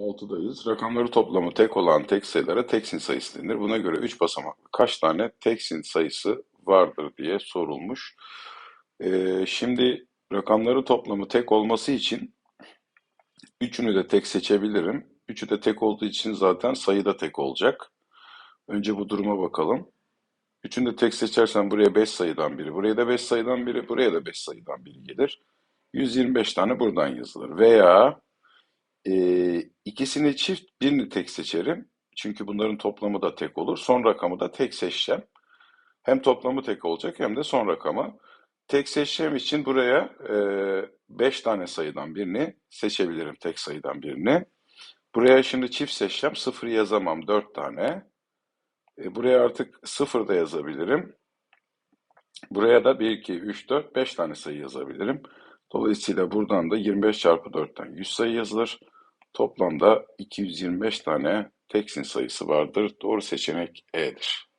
6'dayız. Rakamları toplamı tek olan tek sayılara teksin sayısı denir. Buna göre 3 basamaklı kaç tane teksin sayısı vardır diye sorulmuş. Ee, şimdi rakamları toplamı tek olması için üçünü de tek seçebilirim. Üçü de tek olduğu için zaten sayı da tek olacak. Önce bu duruma bakalım. Üçünü de tek seçersem buraya 5 sayıdan biri, buraya da 5 sayıdan biri, buraya da 5 sayıdan biri gelir. 125 tane buradan yazılır. Veya e, ikisini çift, birini tek seçerim. Çünkü bunların toplamı da tek olur. Son rakamı da tek seçeceğim. Hem toplamı tek olacak hem de son rakamı. Tek seçeceğim için buraya 5 tane sayıdan birini seçebilirim, tek sayıdan birini. Buraya şimdi çift seçeceğim, 0 yazamam, 4 tane. E, buraya artık 0 da yazabilirim. Buraya da 1, 2, 3, 4, 5 tane sayı yazabilirim. Dolayısıyla buradan da 25 çarpı 4'ten 100 sayı yazılır. Toplamda 225 tane teksin sayısı vardır. Doğru seçenek E'dir.